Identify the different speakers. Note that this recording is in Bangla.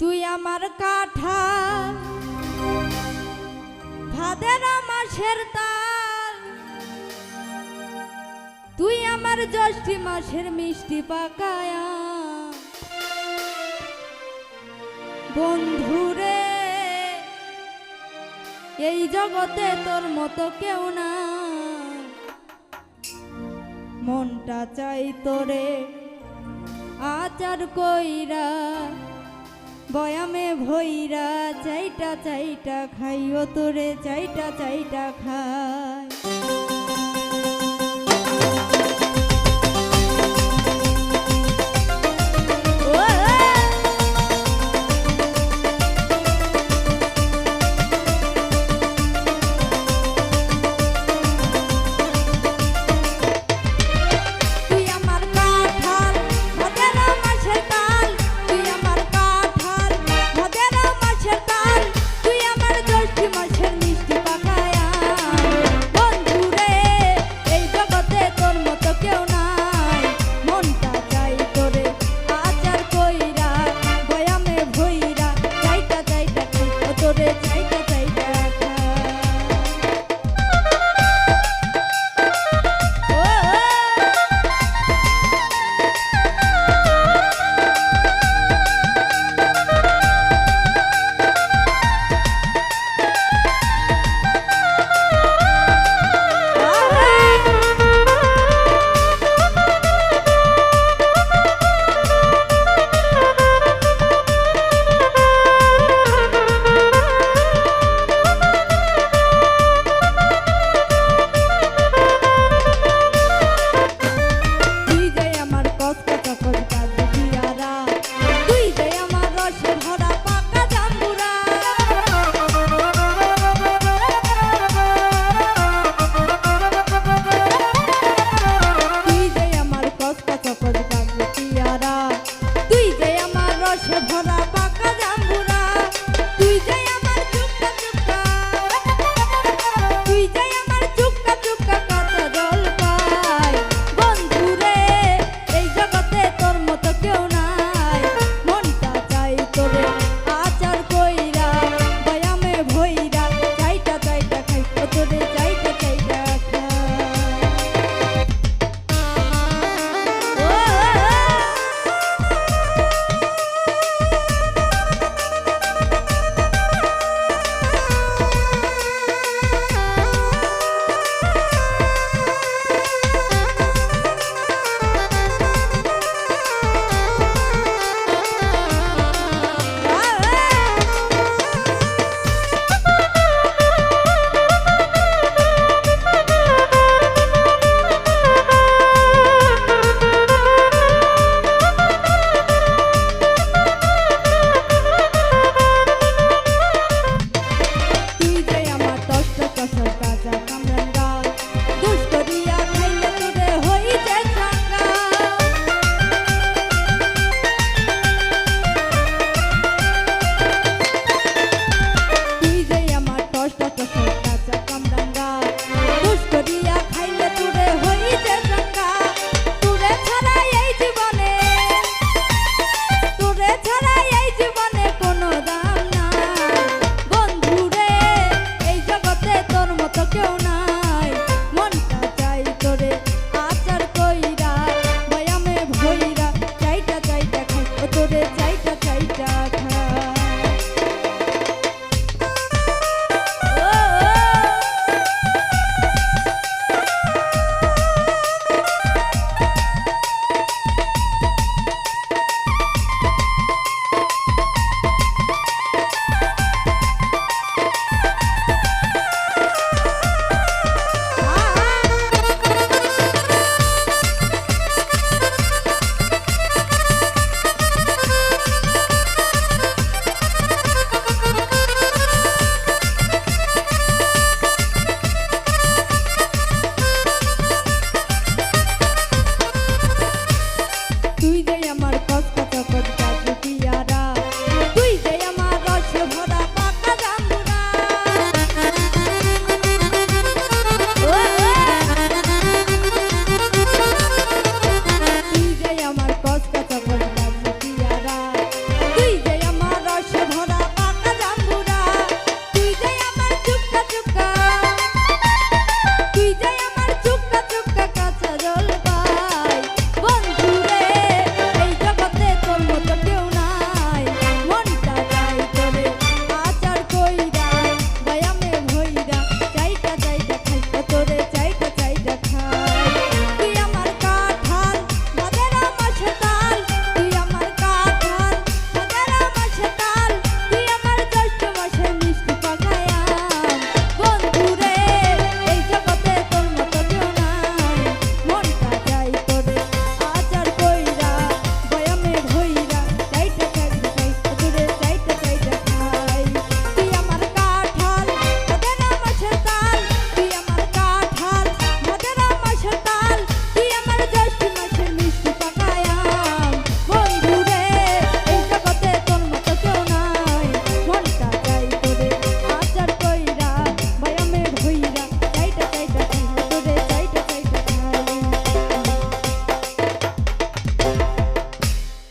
Speaker 1: তুই আমার কাঠা ভাদের মাসের তাল। তুই আমার জ্যৈষ্ঠী মাসের মিষ্টি পাকায়া। বন্ধুরে এই জগতে তোর মতো কেউ না মনটা চাই তোরে আচার কইরা। বয়ামে ভৈরা চাইটা চাইটা খাইও তোরে চাইটা চাইটা খায়